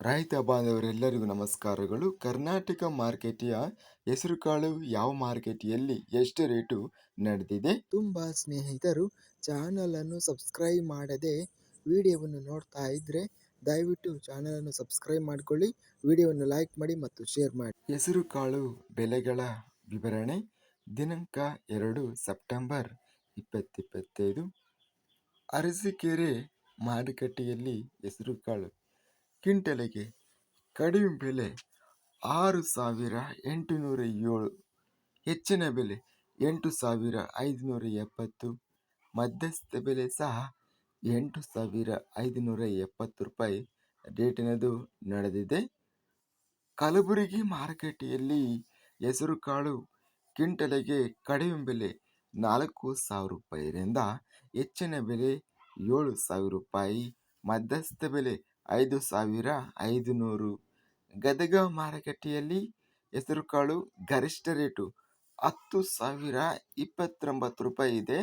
ರೈತ ಬಾಂಧವರೆಲ್ಲರಿಗೂ ನಮಸ್ಕಾರಗಳು. ಕರ್ನಾಟಕ ಮಾರ್ಕೆಟಿಯ ಹೆಸರುಕಾಳು ಯಾವ ಮಾರ್ಕೆಟಿಯಲ್ಲಿ ಎಷ್ಟು ರೇಟು ನಡೆದಿದೆ? ತುಂಬ ಸ್ನೇಹಿತರು ಚಾನಲನ್ನು ಸಬ್ಸ್ಕ್ರೈಬ್ ಮಾಡದೆ ವಿಡಿಯೋವನ್ನು ನೋಡ್ತಾ ಇದ್ದರೆ ದಯವಿಟ್ಟು ಚಾನಲನ್ನು ಸಬ್ಸ್ಕ್ರೈಬ್ ಮಾಡಿಕೊಳ್ಳಿ ವಿಡಿಯೋವನ್ನು ಲೈಕ್ ಮಾಡಿ ಮತ್ತು ಶೇರ್ ಮಾಡಿ. ಹೆಸರುಕಾಳು ಬೆಲೆಗಳ ವಿವರಣೆ. ದಿನಾಂಕ ಎರಡು ಸೆಪ್ಟೆಂಬರ್ ಇಪ್ಪತ್ತಿಪ್ಪತ್ತೈದು. ಅರಸೀಕೆರೆ ಮಾರುಕಟ್ಟೆಯಲ್ಲಿ ಹೆಸರುಕಾಳು ಕ್ವಿಂಟಲಿಗೆ ಕಡಿಮೆ ಬೆಲೆ ಆರು ಸಾವಿರ ಎಂಟುನೂರ ಏಳು, ಹೆಚ್ಚಿನ ಬೆಲೆ ಎಂಟು ಸಾವಿರ ಐದುನೂರ ಎಪ್ಪತ್ತು, ಮಧ್ಯಸ್ಥ ಬೆಲೆ ಸಹ ಎಂಟು ಸಾವಿರ ಐದುನೂರ ಎಪ್ಪತ್ತು ರೂಪಾಯಿ ರೇಟಿನದು ನಡೆದಿದೆ. ಕಲಬುರಗಿ ಮಾರುಕಟ್ಟೆಯಲ್ಲಿ ಹೆಸರುಕಾಳು ಕ್ವಿಂಟಲಿಗೆ ಕಡಿಮೆ ಬೆಲೆ ನಾಲ್ಕು ಸಾವಿರ ರೂಪಾಯಿಯಿಂದ ಹೆಚ್ಚಿನ ಬೆಲೆ ಏಳು ಸಾವಿರ ರೂಪಾಯಿ, ಮಧ್ಯಸ್ಥ ಬೆಲೆ ಐದು ಸಾವಿರ ಐದು ನೂರು ಗದಗ ಮಾರುಕಟ್ಟೆಯಲ್ಲಿ ಹೆಸರುಕಾಳು ಗರಿಷ್ಠ ರೇಟು ಹತ್ತು ಸಾವಿರ ಇಪ್ಪತ್ತೊಂಬತ್ತು ರೂಪಾಯಿ ಇದೆ.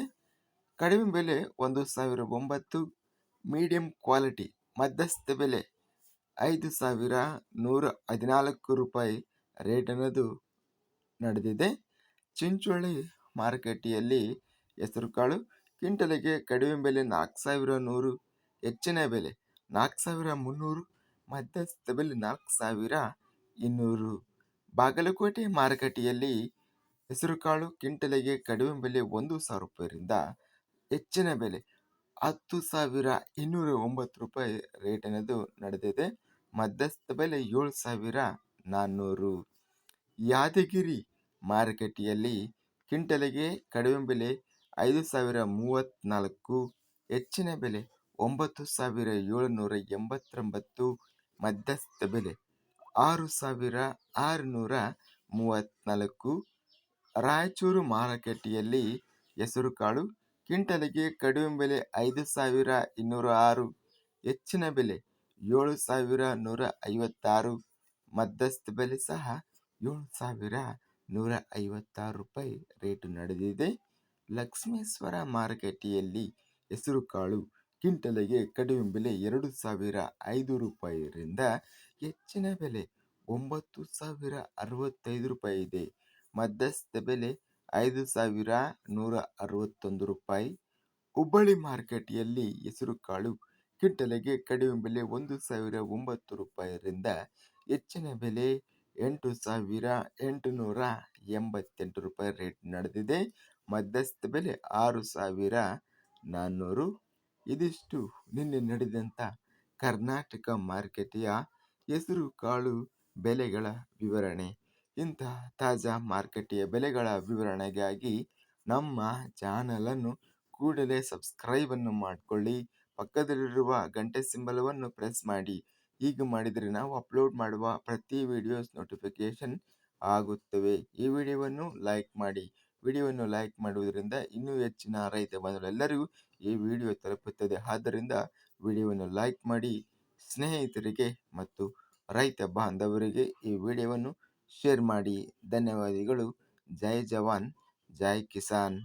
ಕಡಿಮೆ ಬೆಲೆ ಒಂದು ಸಾವಿರ ಒಂಬತ್ತು. ಮೀಡಿಯಂ ಕ್ವಾಲಿಟಿ ಮಧ್ಯಸ್ಥ ಬೆಲೆ ಐದು ಸಾವಿರ ನೂರ ಹದಿನಾಲ್ಕು ರೂಪಾಯಿ ರೇಟ್ ಅನ್ನೋದು ನಡೆದಿದೆ. ಚಿಂಚೋಳಿ ಮಾರುಕಟ್ಟೆಯಲ್ಲಿ ಹೆಸರುಕಾಳು ಕ್ವಿಂಟಲಿಗೆ ಕಡಿಮೆ ಬೆಲೆ ನಾಲ್ಕು ಸಾವಿರ ನೂರು. ಹೆಚ್ಚಿನ ಬೆಲೆ ನಾಲ್ಕು ಸಾವಿರ ಮುನ್ನೂರು, ಮಧ್ಯಸ್ಥ ಬೆಲೆ ನಾಲ್ಕು ಸಾವಿರ ಇನ್ನೂರು. ಬಾಗಲಕೋಟೆ ಮಾರುಕಟ್ಟೆಯಲ್ಲಿ ಹೆಸರುಕಾಳು ಕಿಂಟಲೆಗೆ ಕಡಿಮೆ ಬೆಲೆ ಒಂದು ಸಾವಿರ ರೂಪಾಯಿರಿಂದ ಹೆಚ್ಚಿನ ಬೆಲೆ ಹತ್ತು ಸಾವಿರ ಇನ್ನೂರ ಒಂಬತ್ತು ರೂಪಾಯಿ ರೇಟ್ ಅನ್ನೋದು ನಡೆದಿದೆ. ಮಧ್ಯಸ್ಥ ಬೆಲೆ ಏಳು ಸಾವಿರ ನಾನ್ನೂರು. ಯಾದಗಿರಿ ಮಾರುಕಟ್ಟೆಯಲ್ಲಿ ಕ್ವಿಂಟಲಿಗೆ ಕಡಿಮೆ ಬೆಲೆ ಐದು ಸಾವಿರ ಮೂವತ್ತ್ನಾಲ್ಕು, ಹೆಚ್ಚಿನ ಬೆಲೆ ಒಂಬತ್ತು ಸಾವಿರ ಏಳುನೂರ ಎಂಬತ್ತೊಂಬತ್ತು ಮಧ್ಯಸ್ಥ ಬೆಲೆ, ಆರು ಸಾವಿರ ಆರುನೂರ ಮೂವತ್ತ್ನಾಲ್ಕು ರಾಯಚೂರು ಮಾರುಕಟ್ಟೆಯಲ್ಲಿ ಹೆಸರುಕಾಳು, ಕ್ವಿಂಟಲಿಗೆ ಕಡಿಮೆ ಬೆಲೆ ಐದು ಸಾವಿರ ಇನ್ನೂರ ಆರು ಹೆಚ್ಚಿನ ಬೆಲೆ ಏಳು ಸಾವಿರ ನೂರ ಐವತ್ತಾರು ಮಧ್ಯಸ್ಥ ಬೆಲೆ ಸಹ ಏಳು ಸಾವಿರ ನೂರ ಐವತ್ತಾರು ರೂಪಾಯಿ ರೇಟು ನಡೆದಿದೆ. ಲಕ್ಷ್ಮೇಶ್ವರ ಮಾರುಕಟ್ಟೆಯಲ್ಲಿ ಹೆಸರುಕಾಳು ಕ್ವಿಂಟಲಿಗೆ ಕಡಿಮೆ ಬೆಲೆ ಎರಡು ಸಾವಿರ ಐದು ರೂಪಾಯಿರಿಂದ ಹೆಚ್ಚಿನ ಬೆಲೆ ಒಂಬತ್ತು ಸಾವಿರ ಅರವತ್ತೈದು ರೂಪಾಯಿ ಇದೆ. ಮಧ್ಯಸ್ಥ ಬೆಲೆ ಐದು ಸಾವಿರ ನೂರ ಅರವತ್ತೊಂದು ರೂಪಾಯಿ. ಹುಬ್ಬಳ್ಳಿ ಮಾರುಕಟ್ಟೆಯಲ್ಲಿ ಹೆಸರುಕಾಳು ಕ್ವಿಂಟಲಿಗೆ ಕಡಿಮೆ ಬೆಲೆ ಒಂದು ಸಾವಿರ ಒಂಬತ್ತು ರೂಪಾಯಿರಿಂದ ಹೆಚ್ಚಿನ ಬೆಲೆ ಎಂಟು ಸಾವಿರ ಎಂಟುನೂರ ಎಂಬತ್ತೆಂಟು ರೂಪಾಯಿ ರೇಟ್ ನಡೆದಿದೆ. ಮಧ್ಯಸ್ಥ ಬೆಲೆ ಆರು ಸಾವಿರ ನಾನ್ನೂರು ಇದಿಷ್ಟು ನಿನ್ನೆ ನಡೆದಂಥ ಕರ್ನಾಟಕ ಮಾರುಕಟ್ಟೆಯ ಹೆಸರು ಕಾಳು ಬೆಲೆಗಳ ವಿವರಣೆ. ಇಂತಹ ತಾಜಾ ಮಾರುಕಟ್ಟೆಯ ಬೆಲೆಗಳ ವಿವರಣೆಗಾಗಿ ನಮ್ಮ ಚಾನಲನ್ನು ಕೂಡಲೇ ಸಬ್ಸ್ಕ್ರೈಬನ್ನು ಮಾಡಿಕೊಳ್ಳಿ. ಪಕ್ಕದಲ್ಲಿರುವ ಗಂಟೆ ಸಿಂಬಲವನ್ನು ಪ್ರೆಸ್ ಮಾಡಿ. ಹೀಗೆ ಮಾಡಿದರೆ ನಾವು ಅಪ್ಲೋಡ್ ಮಾಡುವ ಪ್ರತಿ ವಿಡಿಯೋಸ್ ನೋಟಿಫಿಕೇಷನ್ ಆಗುತ್ತವೆ. ಈ ವಿಡಿಯೋವನ್ನು ಲೈಕ್ ಮಾಡಿ. ವಿಡಿಯೋವನ್ನು ಲೈಕ್ ಮಾಡುವುದರಿಂದ ಇನ್ನೂ ಹೆಚ್ಚಿನ ರೈತ ಬಂಧುಗಳೆಲ್ಲರಿಗೂ ಈ ವಿಡಿಯೋ ತಲುಪುತ್ತದೆ. ಆದ್ದರಿಂದ ವಿಡಿಯೋವನ್ನು ಲೈಕ್ ಮಾಡಿ, ಸ್ನೇಹಿತರಿಗೆ ಮತ್ತು ರೈತ ಬಾಂಧವರಿಗೆ ಈ ವಿಡಿಯೋವನ್ನು ಶೇರ್ ಮಾಡಿ. ಧನ್ಯವಾದಗಳು. ಜೈ ಜವಾನ್, ಜೈ ಕಿಸಾನ್.